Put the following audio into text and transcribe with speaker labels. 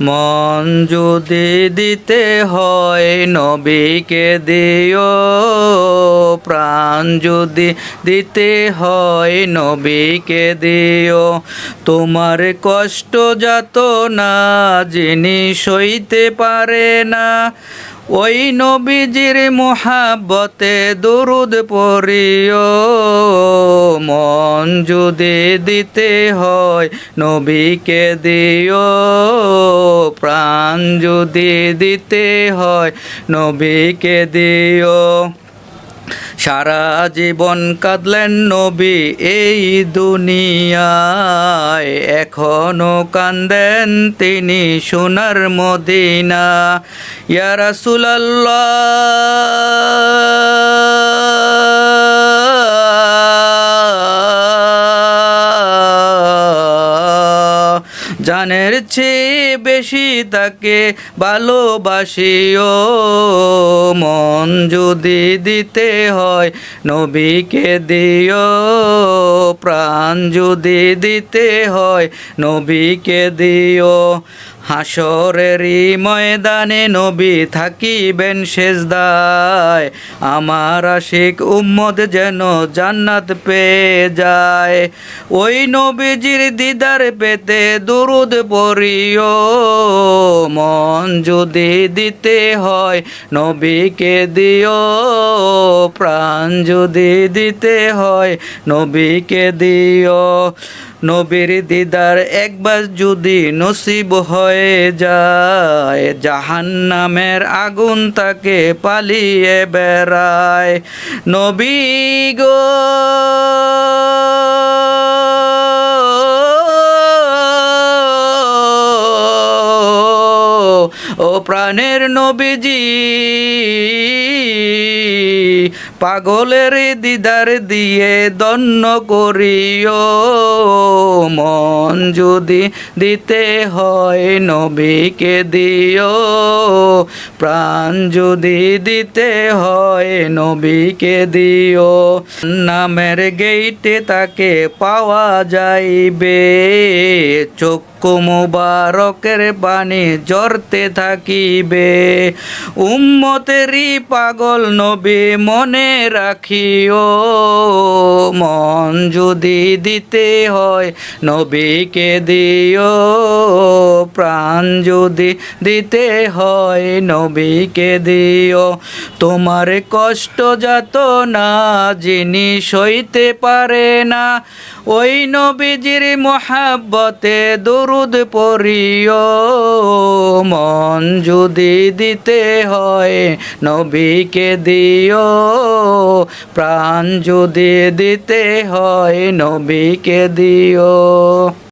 Speaker 1: মন যদি দিতে হয় নবীকে দিও, প্রাণ যদি দিতে হয় নবীকে দিও। তোমার কষ্ট যাত না, যিনি সইতে পারে না। ওই নবীজির মোহাব্বতে দুরুদ পড়িও। মন যদি দিতে হয় নবীকে দিও। প্রাণ যদি দিতে হয়, নবীকে দিও। সারা জীবন কাঁদলেন নবী এই দুনিয়ায়। এখনও কান্দেন তিনি সোনার মদিনা। ইয়া রাসূলাল্লাহ। জানের চেয়ে বেশি তাকে ভালোবাসিও। মন যদি দিতে হয় নবীকে দিও। প্রাণ যদি দিতে হয় নবীকে দিও। হাসরেরই ময়দানে নবী থাকিবেন সেজদায়। আমার আশিক উম্মদ যেন জান্নাত পেয়ে যায়। ওই নবীজির দিদার পেতে দুরুদ পড়িও। মন যদি দিতে হয় নবীকে দিও। প্রাণ যদি দিতে হয় নবীকে দিও। নবীর দিদার একবার যদি নসিব হয়ে যায়, জাহান্নামের আগুন তাকে পালিয়ে বেড়ায়। নবী গো! ও প্রাণের নবীজি! পাগলের দিদার দিয়ে দন্ন করিও মন। যদি দিতে হয় নবীকে দিও, প্রাণ যদি দিতে হয় নবীকে দিও। নামের গেইটে তাকে পাওয়া যাইবে। চক্ষু মুবারকের পানি জরতে থাকিবে। উম্মতেরই পাগল নবী মনে রাখিও, মন যদি দিতে হয়, নবীকে দিও। প্রাণ যদি দিতে হয়, নবীকে দিও। তোমার কষ্ট যাত না, যিনি সইতে পারে না। ওই নবীজির মহাব্বতে দরুদ পড়িও। মন যদি দিতে হয়, নবীকে দিও। প্রাণ যদি দিতে হয় নবীকে দিও।